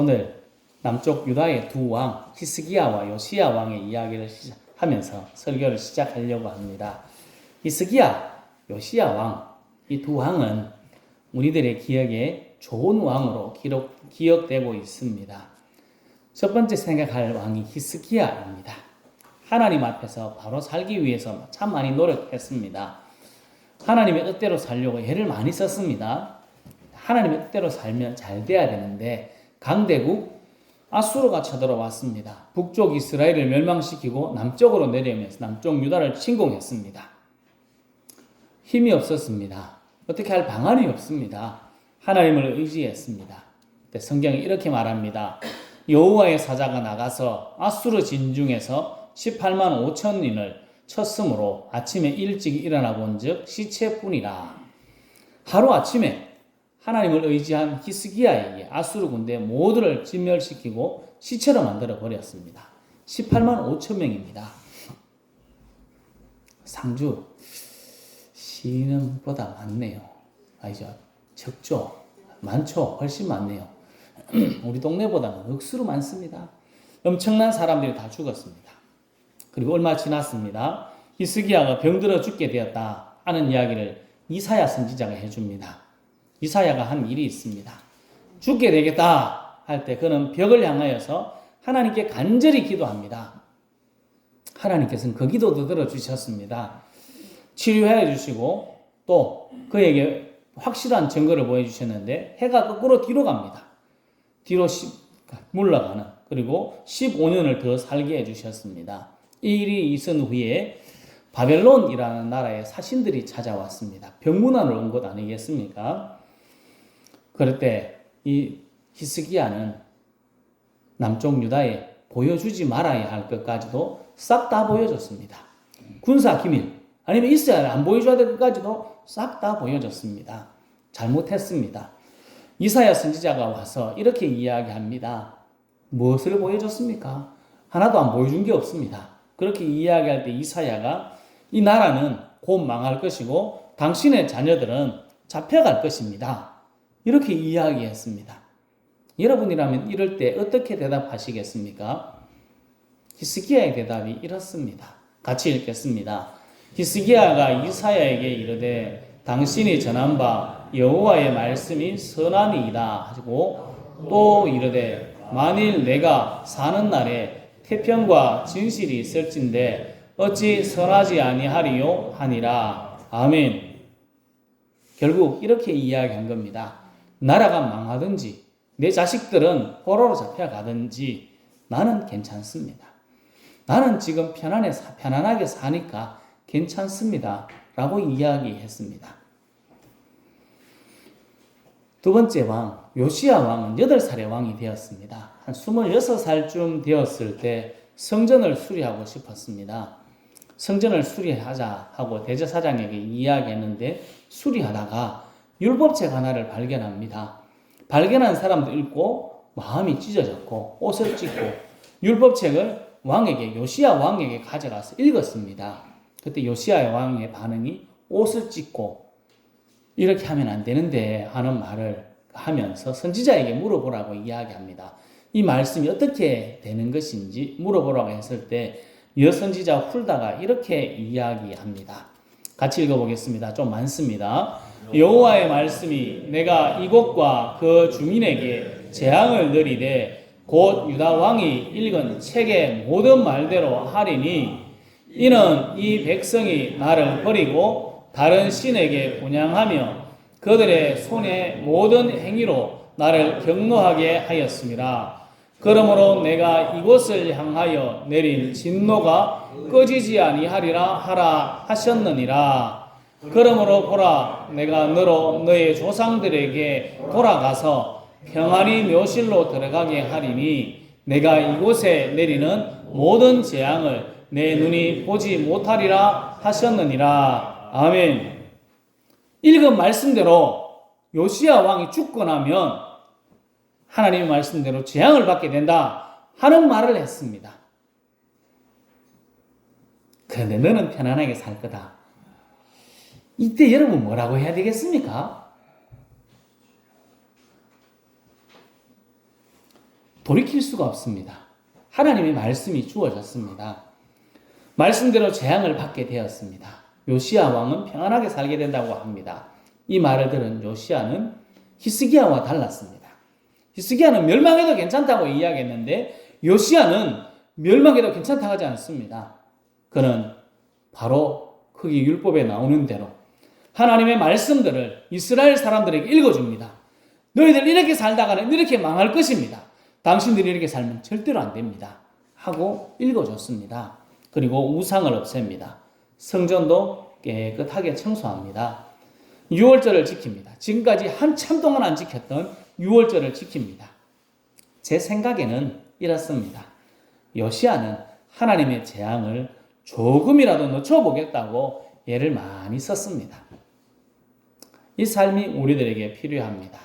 오늘 남쪽 유다의 두 왕, 히스기야와 요시야 왕의 이야기를 하면서 설교를 시작하려고 합니다. 히스기야, 요시야 왕, 이 두 왕은 우리들의 기억에 좋은 왕으로 기록, 기억되고 있습니다. 첫 번째 생각할 왕이 히스기야입니다. 하나님 앞에서 바로 살기 위해서 참 많이 노력했습니다. 하나님의 뜻대로 살려고 애를 많이 썼습니다. 하나님의 뜻대로 살면 잘 돼야 되는데 강대국 아수르가 쳐들어왔습니다. 북쪽 이스라엘을 멸망시키고 남쪽으로 내려오면서 남쪽 유다를 침공했습니다. 힘이 없었습니다. 어떻게 할 방안이 없습니다. 하나님을 의지했습니다. 성경이 이렇게 말합니다. 여호와의 사자가 나가서 아수르 진중에서 18만 5천인을 쳤으므로 아침에 일찍 일어나 본즉 시체뿐이라. 하루 아침에 하나님을 의지한 히스기야에게 아수르 군대 모두를 진멸시키고 시체로 만들어 버렸습니다. 18만 5천 명입니다. 상주 시는보다 많네요. 아니죠? 적죠? 많죠? 훨씬 많네요. 우리 동네보다는 억수로 많습니다. 엄청난 사람들이 다 죽었습니다. 그리고 얼마 지났습니다. 히스기야가 병들어 죽게 되었다 하는 이야기를 이사야 선지자가 해줍니다. 이사야가 한 일이 있습니다. 죽게 되겠다 할 때 그는 벽을 향하여서 하나님께 간절히 기도합니다. 하나님께서는 그 기도도 들어주셨습니다. 치료해 주시고 또 그에게 확실한 증거를 보여주셨는데 해가 거꾸로 뒤로 갑니다. 뒤로 물러가는 그리고 15년을 더 살게 해주셨습니다. 이 일이 있은 후에 바벨론이라는 나라의 사신들이 찾아왔습니다. 병문안을 온 것 아니겠습니까? 그럴 때 이 히스기야는 남쪽 유다에 보여주지 말아야 할 것까지도 싹 다 보여줬습니다. 군사 기밀 아니면 있어야 안 보여줘야 될 것까지도 싹 다 보여줬습니다. 잘못했습니다. 이사야 선지자가 와서 이렇게 이야기합니다. 무엇을 보여줬습니까? 하나도 안 보여준 게 없습니다. 그렇게 이야기할 때 이사야가 이 나라는 곧 망할 것이고 당신의 자녀들은 잡혀갈 것입니다. 이렇게 이야기했습니다. 여러분이라면 이럴 때 어떻게 대답하시겠습니까? 히스기야의 대답이 이렇습니다. 같이 읽겠습니다. 히스기야가 이사야에게 이르되 당신이 전한 바 여호와의 말씀이 선하니이다 하고 또 이르되 만일 내가 사는 날에 태평과 진실이 있을진데 어찌 선하지 아니하리요 하니라 아멘. 결국 이렇게 이야기한 겁니다. 나라가 망하든지 내 자식들은 포로로 잡혀가든지 나는 괜찮습니다. 나는 지금 편안해, 편안하게 사니까 괜찮습니다. 라고 이야기했습니다. 두 번째 왕, 요시야 왕은 8살의 왕이 되었습니다. 한 26살쯤 되었을 때 성전을 수리하고 싶었습니다. 성전을 수리하자 하고 대제사장에게 이야기했는데 수리하다가 율법책 하나를 발견합니다. 발견한 사람도 읽고 마음이 찢어졌고 옷을 찢고 율법책을 왕에게 요시야 왕에게 가져가서 읽었습니다. 그때 요시야 왕의 반응이 옷을 찢고 이렇게 하면 안 되는데 하는 말을 하면서 선지자에게 물어보라고 이야기합니다. 이 말씀이 어떻게 되는 것인지 물어보라고 했을 때 여선지자 훌다가 이렇게 이야기합니다. 같이 읽어보겠습니다. 좀 많습니다. 여호와의 말씀이 내가 이곳과 그 주민에게 재앙을 내리되 곧 유다 왕이 읽은 책의 모든 말대로 하리니 이는 이 백성이 나를 버리고 다른 신에게 분양하며 그들의 손의 모든 행위로 나를 경노하게 하였습니다. 그러므로 내가 이곳을 향하여 내린 진노가 꺼지지 아니하리라 하라 하셨느니라. 그러므로 보라 내가 너로 너의 조상들에게 돌아가서 평안히 묘실로 들어가게 하리니 내가 이곳에 내리는 모든 재앙을 내 눈이 보지 못하리라 하셨느니라. 아멘. 읽은 말씀대로 요시야 왕이 죽고 나면 하나님의 말씀대로 재앙을 받게 된다 하는 말을 했습니다. 그런데 너는 편안하게 살 거다. 이때 여러분 뭐라고 해야 되겠습니까? 돌이킬 수가 없습니다. 하나님의 말씀이 주어졌습니다. 말씀대로 재앙을 받게 되었습니다. 요시아 왕은 평안하게 살게 된다고 합니다. 이 말을 들은 요시아는 히스기야와 달랐습니다. 히스기야는 멸망해도 괜찮다고 이야기했는데 요시아는 멸망해도 괜찮다고 하지 않습니다. 그는 바로 크기 율법에 나오는 대로 하나님의 말씀들을 이스라엘 사람들에게 읽어줍니다. 너희들 이렇게 살다가는 이렇게 망할 것입니다. 당신들이 이렇게 살면 절대로 안 됩니다. 하고 읽어줬습니다. 그리고 우상을 없앱니다. 성전도 깨끗하게 청소합니다. 6월절을 지킵니다. 지금까지 한참 동안 안 지켰던 6월절을 지킵니다. 제 생각에는 이렇습니다. 요시아는 하나님의 재앙을 조금이라도 늦춰보겠다고 예를 많이 썼습니다. 이 삶이 우리들에게 필요합니다.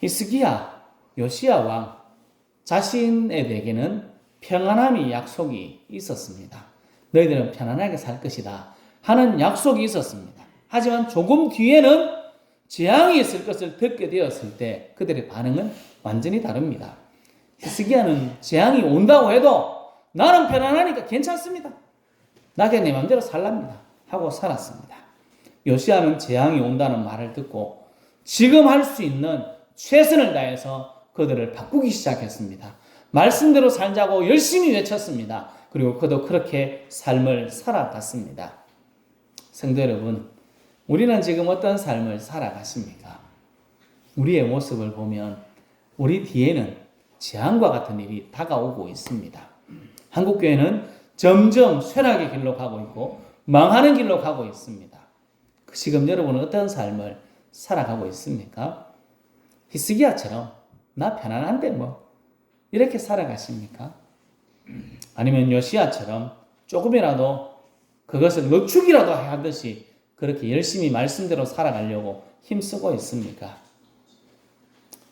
히스기야, 요시야 왕 자신에게는 평안함이 약속이 있었습니다. 너희들은 편안하게 살 것이다 하는 약속이 있었습니다. 하지만 조금 뒤에는 재앙이 있을 것을 듣게 되었을 때 그들의 반응은 완전히 다릅니다. 히스기야는 재앙이 온다고 해도 나는 편안하니까 괜찮습니다. 나 그냥 내 마음대로 살랍니다. 하고 살았습니다. 요시아는 재앙이 온다는 말을 듣고 지금 할 수 있는 최선을 다해서 그들을 바꾸기 시작했습니다. 말씀대로 살자고 열심히 외쳤습니다. 그리고 그도 그렇게 삶을 살아갔습니다. 성도 여러분, 우리는 지금 어떤 삶을 살아가십니까? 우리의 모습을 보면 우리 뒤에는 재앙과 같은 일이 다가오고 있습니다. 한국교회는 점점 쇠락의 길로 가고 있고 망하는 길로 가고 있습니다. 지금 여러분은 어떤 삶을 살아가고 있습니까? 히스기야처럼 나 편안한데 뭐 이렇게 살아가십니까? 아니면 요시야처럼 조금이라도 그것을 늦추기라도 하듯이 그렇게 열심히 말씀대로 살아가려고 힘쓰고 있습니까?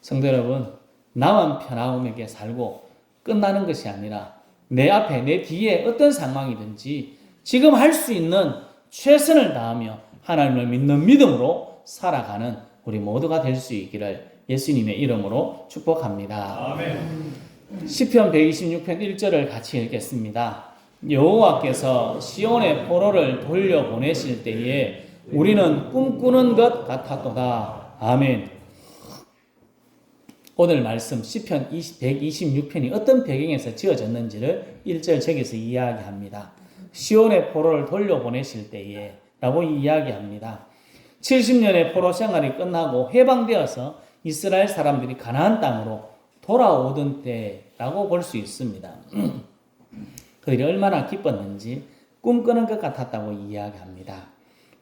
성도 여러분, 나만 편안하게 살고 끝나는 것이 아니라 내 앞에, 내 뒤에 어떤 상황이든지 지금 할 수 있는 최선을 다하며 하나님을 믿는 믿음으로 살아가는 우리 모두가 될 수 있기를 예수님의 이름으로 축복합니다. 아멘. 시편 126편 1절을 같이 읽겠습니다. 여호와께서 시온의 포로를 돌려 보내실 때에 우리는 꿈꾸는 것 같았도다. 아멘. 오늘 말씀 시편 126편이 어떤 배경에서 지어졌는지를 1절 저기서 이야기합니다. 시온의 포로를 돌려 보내실 때에 라고 이야기합니다. 70년의 포로 생활이 끝나고 해방되어서 이스라엘 사람들이 가나안 땅으로 돌아오던 때라고 볼 수 있습니다. 그들이 얼마나 기뻤는지 꿈꾸는 것 같았다고 이야기합니다.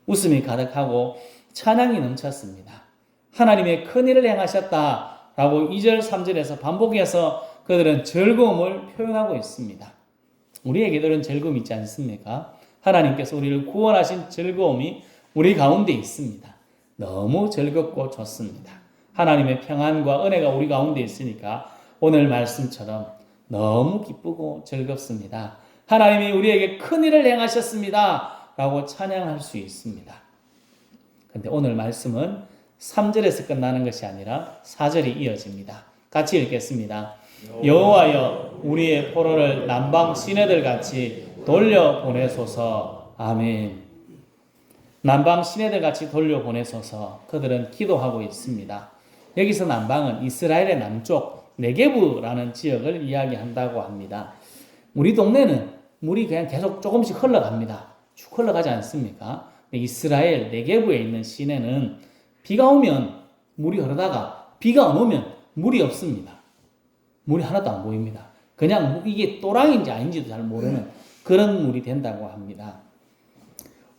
웃음이 가득하고 찬양이 넘쳤습니다. 하나님의 큰 일을 행하셨다라고 2절, 3절에서 반복해서 그들은 즐거움을 표현하고 있습니다. 우리에게도 이런 즐거움이 있지 않습니까? 하나님께서 우리를 구원하신 즐거움이 우리 가운데 있습니다. 너무 즐겁고 좋습니다. 하나님의 평안과 은혜가 우리 가운데 있으니까 오늘 말씀처럼 너무 기쁘고 즐겁습니다. 하나님이 우리에게 큰 일을 행하셨습니다. 라고 찬양할 수 있습니다. 근데 오늘 말씀은 3절에서 끝나는 것이 아니라 4절이 이어집니다. 같이 읽겠습니다. 여호와여 우리의 포로를 남방 시내들 같이 돌려 보내소서. 아멘. 남방 시내들 같이 돌려 보내소서. 그들은 기도하고 있습니다. 여기서 남방은 이스라엘의 남쪽 네게브라는 지역을 이야기한다고 합니다. 우리 동네는 물이 그냥 계속 조금씩 흘러갑니다. 쭉 흘러가지 않습니까? 이스라엘 네게브에 있는 시내는 비가 오면 물이 흐르다가 비가 안 오면 물이 없습니다. 물이 하나도 안 보입니다. 그냥 이게 또랑인지 아닌지도 잘 모르는 그런 물이 된다고 합니다.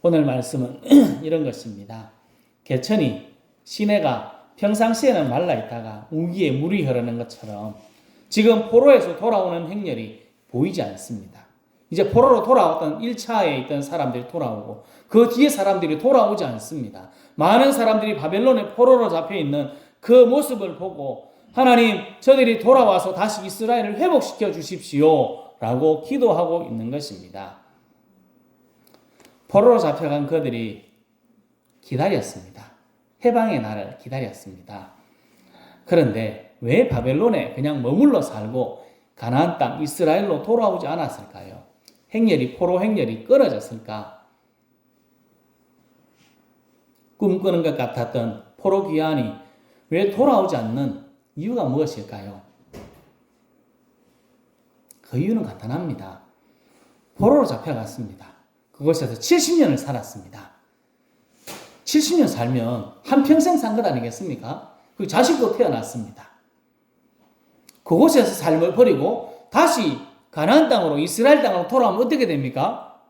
오늘 말씀은 이런 것입니다. 개천이 시내가 평상시에는 말라 있다가 우기에 물이 흐르는 것처럼 지금 포로에서 돌아오는 행렬이 보이지 않습니다. 이제 포로로 돌아왔던 1차에 있던 사람들이 돌아오고 그 뒤에 사람들이 돌아오지 않습니다. 많은 사람들이 바벨론의 포로로 잡혀 있는 그 모습을 보고 하나님 저들이 돌아와서 다시 이스라엘을 회복시켜 주십시오 라고 기도하고 있는 것입니다. 포로로 잡혀간 그들이 기다렸습니다. 해방의 날을 기다렸습니다. 그런데 왜 바벨론에 그냥 머물러 살고 가나안 땅 이스라엘로 돌아오지 않았을까요? 행렬이 포로 행렬이 끊어졌을까? 꿈꾸는 것 같았던 포로 귀환이 왜 돌아오지 않는 이유가 무엇일까요? 그 이유는 간단합니다. 포로로 잡혀갔습니다. 그곳에서 70년을 살았습니다. 70년 살면 한평생 산 것 아니겠습니까? 그 자식도 태어났습니다. 그곳에서 삶을 버리고 다시 가나안 땅으로 이스라엘 땅으로 돌아오면 어떻게 됩니까?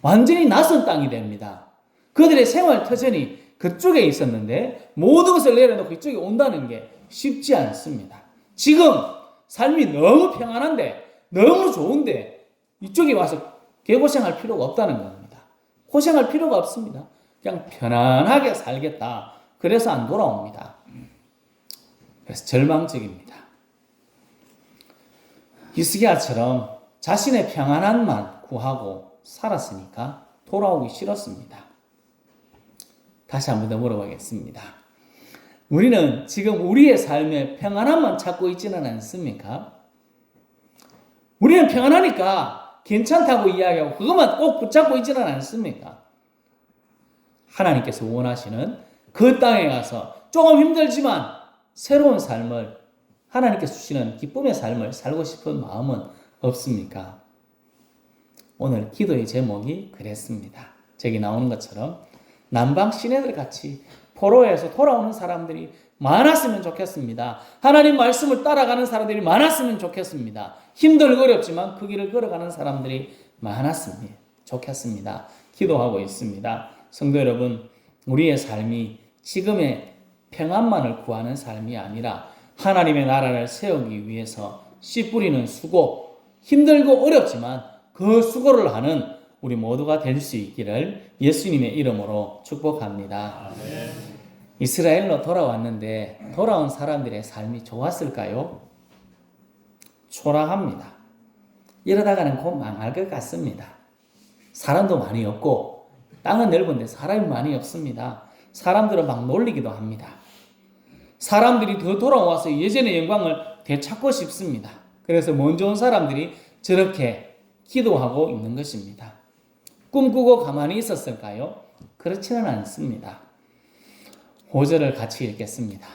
완전히 낯선 땅이 됩니다. 그들의 생활 터전이 그쪽에 있었는데 모든 것을 내려놓고 이쪽에 온다는 게 쉽지 않습니다. 지금 삶이 너무 평안한데 너무 좋은데 이쪽에 와서 개고생할 필요가 없다는 겁니다. 고생할 필요가 없습니다. 그냥 편안하게 살겠다. 그래서 안 돌아옵니다. 그래서 절망적입니다. 히스기야처럼 자신의 평안함만 구하고 살았으니까 돌아오기 싫었습니다. 다시 한 번 더 물어보겠습니다. 우리는 지금 우리의 삶에 평안함만 찾고 있지는 않습니까? 우리는 평안하니까 괜찮다고 이야기하고 그것만 꼭 붙잡고 있지는 않습니까? 하나님께서 원하시는 그 땅에 가서 조금 힘들지만 새로운 삶을 하나님께서 주시는 기쁨의 삶을 살고 싶은 마음은 없습니까? 오늘 기도의 제목이 그랬습니다. 저기 나오는 것처럼 남방 시내들 같이 포로에서 돌아오는 사람들이 많았으면 좋겠습니다. 하나님 말씀을 따라가는 사람들이 많았으면 좋겠습니다. 힘들고 어렵지만 그 길을 걸어가는 사람들이 많았으면 좋겠습니다. 기도하고 있습니다. 성도 여러분, 우리의 삶이 지금의 평안만을 구하는 삶이 아니라 하나님의 나라를 세우기 위해서 씨 뿌리는 수고, 힘들고 어렵지만 그 수고를 하는 우리 모두가 될 수 있기를 예수님의 이름으로 축복합니다. 이스라엘로 돌아왔는데 돌아온 사람들의 삶이 좋았을까요? 초라합니다. 이러다가는 곧 망할 것 같습니다. 사람도 많이 없고 땅은 넓은데 사람이 많이 없습니다. 사람들은 막 놀리기도 합니다. 사람들이 더 돌아와서 예전의 영광을 되찾고 싶습니다. 그래서 먼저 온 사람들이 저렇게 기도하고 있는 것입니다. 꿈꾸고 가만히 있었을까요? 그렇지는 않습니다. 5절을 같이 읽겠습니다.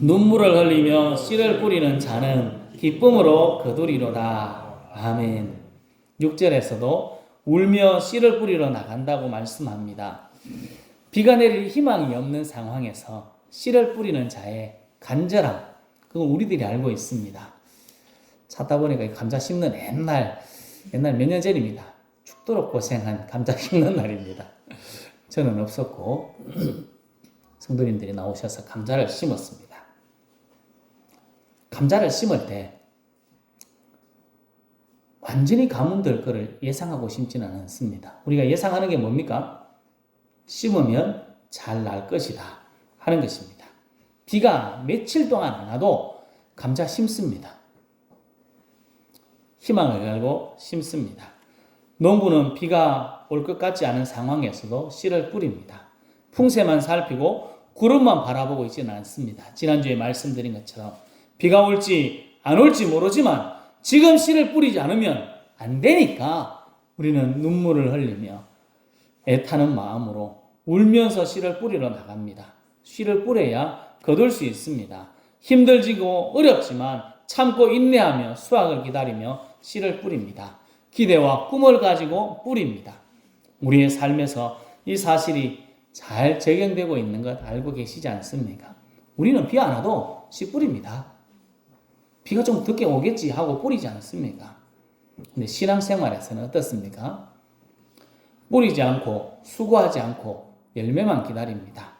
눈물을 흘리며 씨를 뿌리는 자는 기쁨으로 거두리로다. 아멘. 6절에서도 울며 씨를 뿌리러 나간다고 말씀합니다. 비가 내릴 희망이 없는 상황에서 씨를 뿌리는 자의 간절함, 그건 우리들이 알고 있습니다. 찾다 보니까 감자 심는 옛날, 옛날 몇 년 전입니다. 죽도록 고생한 감자 심는 날입니다. 저는 없었고, 성도님들이 나오셔서 감자를 심었습니다. 감자를 심을 때, 완전히 가뭄될 거를 예상하고 심지는 않습니다. 우리가 예상하는 게 뭡니까? 심으면 잘 날 것이다 하는 것입니다. 비가 며칠 동안 안 와도 감자 심습니다. 희망을 걸고 심습니다. 농부는 비가 올 것 같지 않은 상황에서도 씨를 뿌립니다. 풍세만 살피고 구름만 바라보고 있지는 않습니다. 지난주에 말씀드린 것처럼 비가 올지 안 올지 모르지만 지금 씨를 뿌리지 않으면 안 되니까 우리는 눈물을 흘리며 애타는 마음으로 울면서 씨를 뿌리러 나갑니다. 씨를 뿌려야 거둘 수 있습니다. 힘들지고 어렵지만 참고 인내하며 수확을 기다리며 씨를 뿌립니다. 기대와 꿈을 가지고 뿌립니다. 우리의 삶에서 이 사실이 잘 적용되고 있는 것 알고 계시지 않습니까? 우리는 비 안 와도 씨 뿌립니다. 비가 좀 늦게 오겠지 하고 뿌리지 않습니까? 근데 신앙생활에서는 어떻습니까? 뿌리지 않고 수고하지 않고 열매만 기다립니다.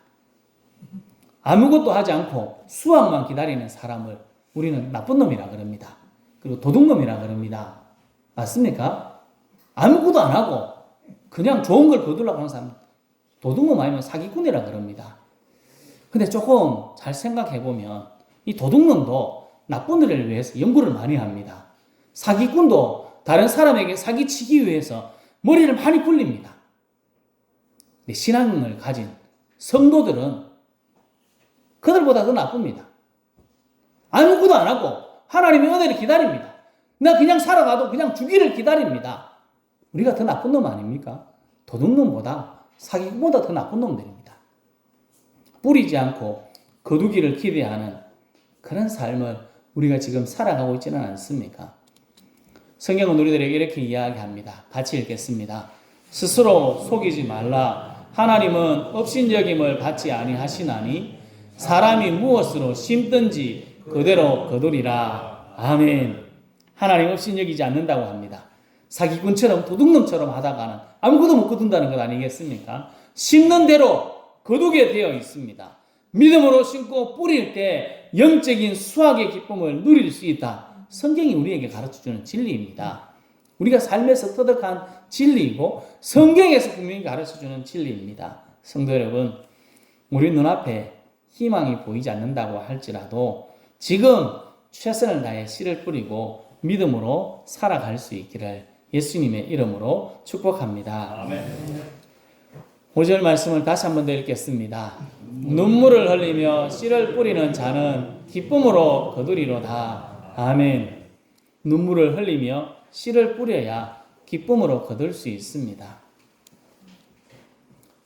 아무것도 하지 않고 수확만 기다리는 사람을 우리는 나쁜 놈이라 그럽니다. 그리고 도둑놈이라 그럽니다. 맞습니까? 아무것도 안 하고 그냥 좋은 걸 거두려고 하는 사람 도둑놈 아니면 사기꾼이라 그럽니다. 근데 조금 잘 생각해 보면 이 도둑놈도 나쁜 일을 위해서 연구를 많이 합니다. 사기꾼도 다른 사람에게 사기치기 위해서 머리를 많이 굴립니다. 근데 신앙을 가진 성도들은 그들보다 더 나쁩니다. 아무것도 안 하고 하나님의 은혜를 기다립니다. 나 그냥 살아가도 그냥 주기를 기다립니다. 우리가 더 나쁜 놈 아닙니까? 도둑놈보다 사기꾼보다 더 나쁜 놈들입니다. 뿌리지 않고 거두기를 기대하는 그런 삶을 우리가 지금 살아가고 있지는 않습니까? 성경은 우리들에게 이렇게 이야기합니다. 같이 읽겠습니다. 스스로 속이지 말라. 하나님은 업신여김을 받지 아니하시나니 사람이 무엇으로 심든지 그대로 거두리라. 아멘. 하나님 업신여기지 않는다고 합니다. 사기꾼처럼 도둑놈처럼 하다가는 아무것도 못 거둔다는 것 아니겠습니까? 심는 대로 거두게 되어 있습니다. 믿음으로 심고 뿌릴 때 영적인 수확의 기쁨을 누릴 수 있다. 성경이 우리에게 가르쳐 주는 진리입니다. 우리가 삶에서 터득한 진리이고 성경에서 분명히 가르쳐 주는 진리입니다. 성도 여러분, 우리 눈앞에 희망이 보이지 않는다고 할지라도 지금 최선을 다해 씨를 뿌리고 믿음으로 살아갈 수 있기를 예수님의 이름으로 축복합니다. 아멘. 5절 말씀을 다시 한 번 더 읽겠습니다. 눈물을 흘리며 씨를 뿌리는 자는 기쁨으로 거두리로다. 아멘. 눈물을 흘리며 씨를 뿌려야 기쁨으로 거둘 수 있습니다.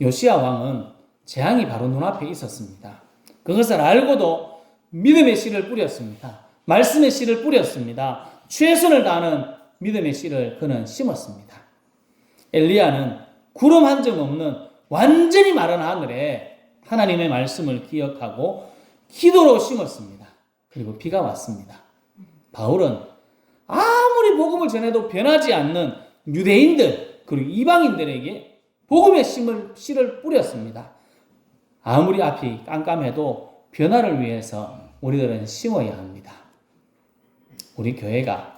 요시아 왕은 재앙이 바로 눈앞에 있었습니다. 그것을 알고도 믿음의 씨를 뿌렸습니다. 말씀의 씨를 뿌렸습니다. 최선을 다하는 믿음의 씨를 그는 심었습니다. 엘리야는 구름 한 점 없는 완전히 마른 하늘에 하나님의 말씀을 기억하고 기도로 심었습니다. 그리고 비가 왔습니다. 바울은 아무리 복음을 전해도 변하지 않는 유대인들 그리고 이방인들에게 복음의 씨를, 씨를 뿌렸습니다. 아무리 앞이 깜깜해도 변화를 위해서 우리들은 심어야 합니다. 우리 교회가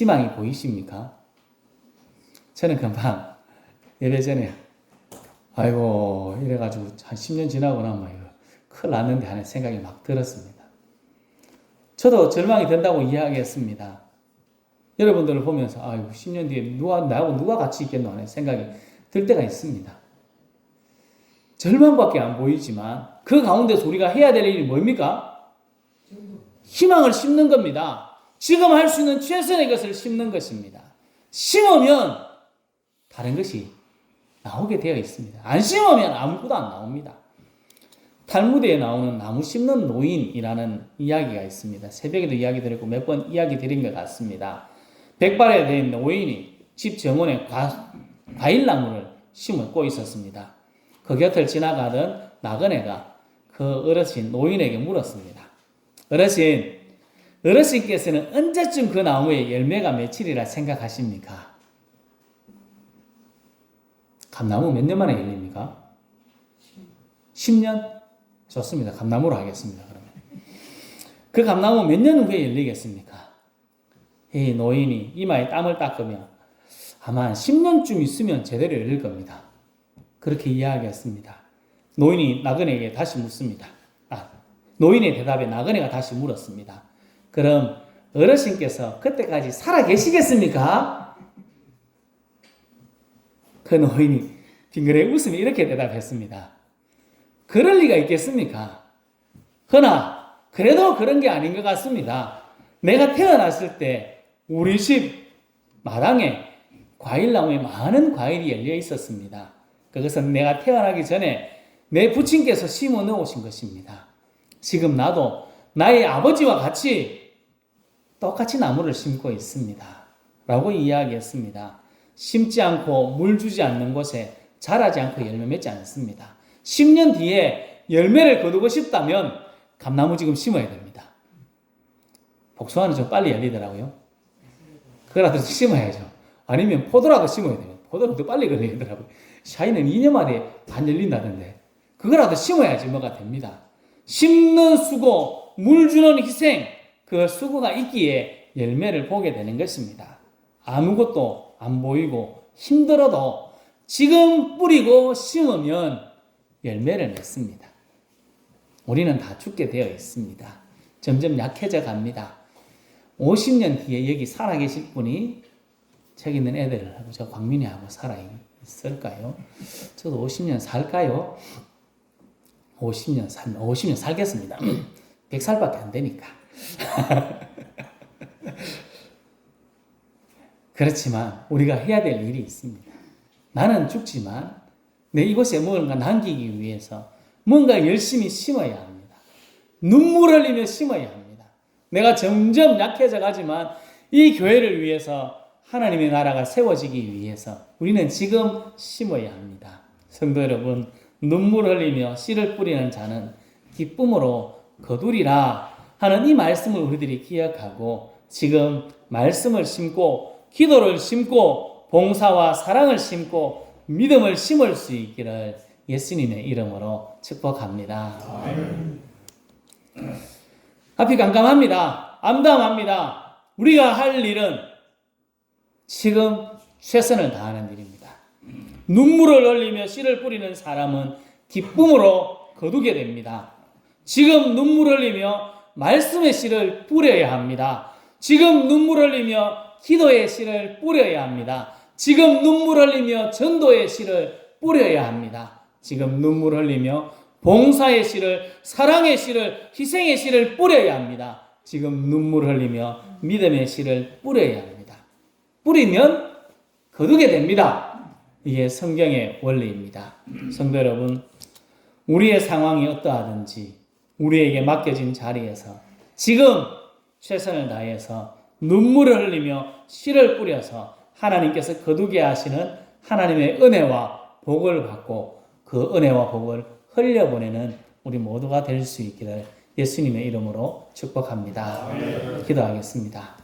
희망이 보이십니까? 저는 금방 예배 전에 아이고 이래가지고 한 10년 지나고 나면 큰일 났는데 하는 생각이 막 들었습니다. 저도 절망이 된다고 이야기했습니다. 여러분들을 보면서 아이고 10년 뒤에 누가 나하고 누가 같이 있겠노 하는 생각이 들 때가 있습니다. 절망밖에 안 보이지만 그 가운데서 우리가 해야 될 일이 뭡니까? 희망을 심는 겁니다. 지금 할 수 있는 최선의 것을 심는 것입니다. 심으면 다른 것이 나오게 되어 있습니다. 안 심으면 아무것도 안 나옵니다. 탈무드에 나오는 나무 심는 노인이라는 이야기가 있습니다. 새벽에도 이야기 드렸고 몇 번 이야기 드린 것 같습니다. 백발에 된 노인이 집 정원에 과, 과일나무를 심고 있었습니다. 그 곁을 지나가던 나그네가 그 어르신 노인에게 물었습니다. 어르신, 어르신께서는 언제쯤 그 나무에 열매가 맺히리라 생각하십니까? 감나무 몇 년 만에 열립니까? 10년? 좋습니다. 감나무로 하겠습니다. 그러면. 그 감나무 몇 년 후에 열리겠습니까? 이 노인이 이마에 땀을 닦으며 아마 한 10년쯤 있으면 제대로 열릴 겁니다. 그렇게 이야기했습니다. 노인이 나그네에게 다시 묻습니다. 아, 노인의 대답에 나그네가 다시 물었습니다. 그럼 어르신께서 그때까지 살아 계시겠습니까? 그 노인이 빙그레 웃으며 이렇게 대답했습니다. 그럴 리가 있겠습니까? 허나, 그래도 그런 게 아닌 것 같습니다. 내가 태어났을 때 우리 집 마당에 과일나무에 많은 과일이 열려 있었습니다. 그것은 내가 태어나기 전에 내 부친께서 심어 넣으신 것입니다. 지금 나도 나의 아버지와 같이 똑같이 나무를 심고 있습니다. 라고 이야기했습니다. 심지 않고 물 주지 않는 곳에 자라지 않고 열매 맺지 않습니다. 10년 뒤에 열매를 거두고 싶다면 감나무 지금 심어야 됩니다. 복숭아는 좀 빨리 열리더라고요. 그거라도 심어야죠. 아니면 포도라도 심어야 돼요. 포도는 더 빨리 걸리더라고요. 샤인은 2년 만에 반 열린다던데. 그거라도 심어야지 뭐가 됩니다. 심는 수고, 물 주는 희생, 그 수고가 있기에 열매를 보게 되는 것입니다. 아무것도 안 보이고 힘들어도 지금 뿌리고 심으면 열매를 맺습니다. 우리는 다 죽게 되어 있습니다. 점점 약해져 갑니다. 50년 뒤에 여기 살아계실 분이 책 있는 애들을 하고 저 광민이하고 살아 있을까요? 저도 50년 살까요? 50년 살면 50년 살겠습니다. 100살밖에 안 되니까. 그렇지만 우리가 해야 될 일이 있습니다. 나는 죽지만 내 이곳에 무언가 남기기 위해서 뭔가 열심히 심어야 합니다. 눈물 흘리며 심어야 합니다. 내가 점점 약해져 가지만 이 교회를 위해서 하나님의 나라가 세워지기 위해서 우리는 지금 심어야 합니다. 성도 여러분, 눈물 흘리며 씨를 뿌리는 자는 기쁨으로 거두리라 하는 이 말씀을 우리들이 기억하고 지금 말씀을 심고 기도를 심고 봉사와 사랑을 심고 믿음을 심을 수 있기를 예수님의 이름으로 축복합니다. 앞이 깜깜합니다. 암담합니다. 우리가 할 일은 지금 최선을 다하는 일입니다. 눈물을 흘리며 씨를 뿌리는 사람은 기쁨으로 거두게 됩니다. 지금 눈물 흘리며 말씀의 씨를 뿌려야 합니다. 지금 눈물 흘리며 기도의 씨를 뿌려야 합니다. 지금 눈물 흘리며 전도의 씨를 뿌려야 합니다. 지금 눈물 흘리며 봉사의 씨를 사랑의 씨를 희생의 씨를 뿌려야 합니다. 지금 눈물 흘리며 믿음의 씨를 뿌려야 합니다. 뿌리면 거두게 됩니다. 이게 성경의 원리입니다. 성도 여러분, 우리의 상황이 어떠하든지 우리에게 맡겨진 자리에서 지금 최선을 다해서 눈물을 흘리며 씨를 뿌려서 하나님께서 거두게 하시는 하나님의 은혜와 복을 받고 그 은혜와 복을 흘려보내는 우리 모두가 될 수 있기를 예수님의 이름으로 축복합니다. 기도하겠습니다.